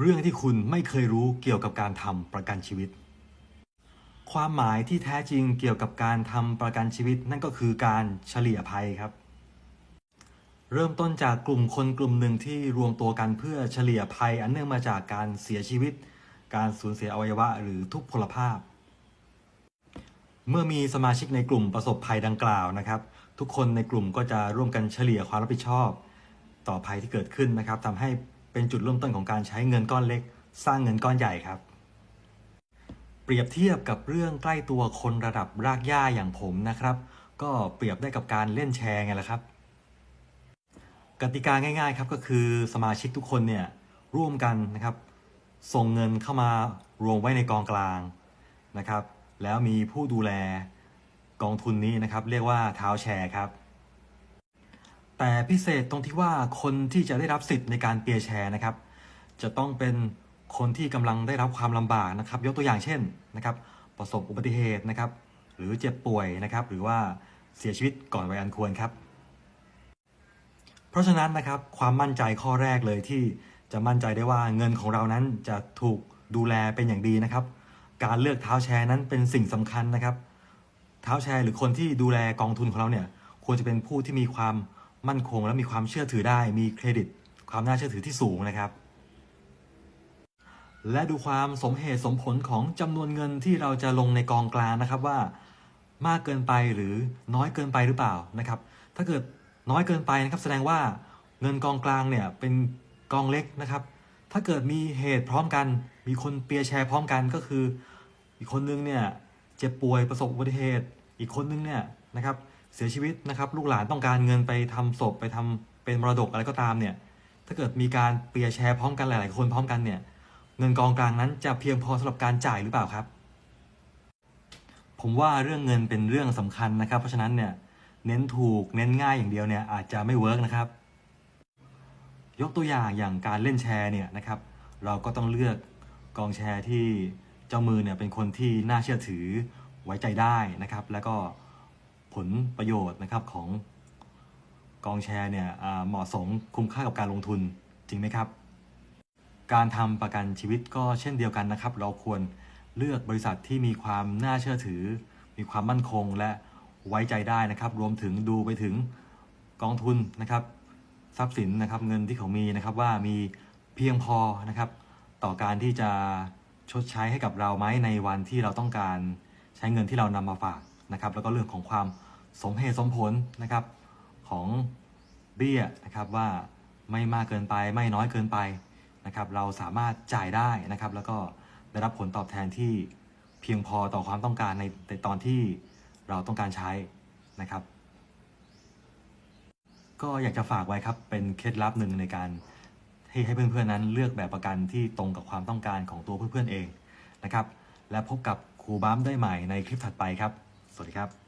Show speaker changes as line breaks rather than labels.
เรื่องที่คุณไม่เคยรู้เกี่ยวกับการทำประกันชีวิต ความหมายที่แท้จริงเกี่ยวกับการทำประกันชีวิต นั่นก็คือการเฉลี่ยภัยครับ เริ่มต้นจากกลุ่มคนกลุ่มหนึ่งที่รวมตัวกันเพื่อเฉลี่ยภัย อันเนื่องมาจากการเสียชีวิต การสูญเสียอวัยวะ หรือทุพพลภาพ เมื่อมีสมาชิกในกลุ่มประสบภัยดังกล่าวนะครับ ทุกคนในกลุ่มก็จะร่วมกันเฉลี่ยความรับผิดชอบ ต่อภัยที่เกิดขึ้นนะครับทำให้ เป็นจุดเริ่มต้นของการใช้เงินก้อนเล็ก สร้างเงินก้อนใหญ่ครับ เปรียบเทียบกับเรื่องใกล้ตัวคนระดับรากหญ้าอย่างผมนะครับ ก็เปรียบได้กับการเล่นแชร์ไงล่ะครับ กติกาง่ายๆครับก็คือสมาชิกทุกคนเนี่ยร่วมกันนะครับ ส่งเงินเข้ามารวมไว้ในกองกลางนะครับ แล้วมีผู้ดูแลกองทุนนี้นะครับ เรียกว่าเท้าแชร์ครับ แต่พิเศษตรงที่ว่าคนที่จะได้รับสิทธิ์ในการเปียร์แชร์นะครับ จะต้องเป็นคนที่กำลังได้รับความลำบากนะครับ ยกตัวอย่างเช่นนะครับ ประสบอุบัติเหตุนะครับ หรือเจ็บป่วยนะครับ หรือว่าเสียชีวิตก่อนวัยอันควรครับ เพราะฉะนั้นนะครับความมั่นใจข้อแรกเลยที่จะมั่นใจได้ว่าเงินของเรานั้นจะถูกดูแลเป็นอย่างดีนะครับ การเลือกเท้าแชร์นั้นเป็นสิ่งสำคัญนะครับ เท้าแชร์หรือคนที่ดูแลกองทุนของเราเนี่ยควรจะเป็นผู้ที่มีความ มั่นคงและมีความเชื่อถือได้ มีเครดิต ความน่าเชื่อถือที่สูงนะครับ และดูความสมเหตุสมผลของจำนวนเงินที่เราจะลงในกองกลางนะครับว่ามากเกินไปหรือน้อยเกินไปหรือเปล่านะครับ ถ้าเกิดน้อยเกินไปนะครับ แสดงว่าเงินกองกลางเนี่ยเป็นกองเล็กนะครับ ถ้าเกิดมีเหตุพร้อมกัน มีคนเปียร์แชร์พร้อมกันก็คือ อีกคนนึงเนี่ยเจ็บป่วยประสบอุบัติเหตุ อีกคนนึงเนี่ยนะครับ เสียชีวิตนะครับ ลูกหลานต้องการเงินไปทำศพไปทำเป็นมรดกอะไรก็ตามเนี่ย ถ้าเกิดมีการเปียร์แชร์พร้อมกันหลาย ๆ คนพร้อมกันเนี่ย เงินกองกลางนั้นจะเพียงพอสำหรับการจ่ายหรือเปล่าครับ ผมว่าเรื่องเงินเป็นเรื่องสำคัญนะครับ เพราะฉะนั้นเนี่ยเน้นถูกเน้นง่ายอย่างเดียวเนี่ยอาจจะไม่เวิร์กนะครับ ยกตัวอย่างอย่างการเล่นแชร์เนี่ยนะครับ เราก็ต้องเลือกกองแชร์ที่เจ้ามือเนี่ยเป็นคนที่น่าเชื่อถือไว้ใจได้นะครับ แล้วก็ ผลประโยชน์นะครับของกองแชร์เนี่ยเหมาะสมคุ้มค่ากับการลงทุนจริงไหมครับ การทำประกันชีวิตก็เช่นเดียวกันนะครับ เราควรเลือกบริษัทที่มีความน่าเชื่อถือ มีความมั่นคงและไว้ใจได้นะครับ รวมถึงดูไปถึงกองทุนนะครับ ทรัพย์สินนะครับเงินที่เขามีนะครับว่ามีเพียงพอนะครับ ต่อการที่จะชดใช้ให้กับเราไหมในวันที่เราต้องการใช้เงินที่เรานำมาฝาก นะครับแล้วก็เรื่องของความสมเหตุสมผลนะครับของเบี้ยนะครับว่าไม่มากเกินไปไม่น้อยเกินไปนะครับเราสามารถจ่ายได้นะครับ แล้วก็ได้รับผลตอบแทนที่เพียงพอต่อความต้องการในในตอนที่เราต้องการใช้นะครับ ก็อยากจะฝากไว้ครับเป็นเคล็ดลับหนึ่งในการให้ให้เพื่อนๆนั้นเลือกแบบประกันที่ตรงกับความต้องการของตัวเพื่อนๆเองนะครับ และพบกับครูบ้ามได้ใหม่ในคลิปถัดไปครับ สวัสดีครับ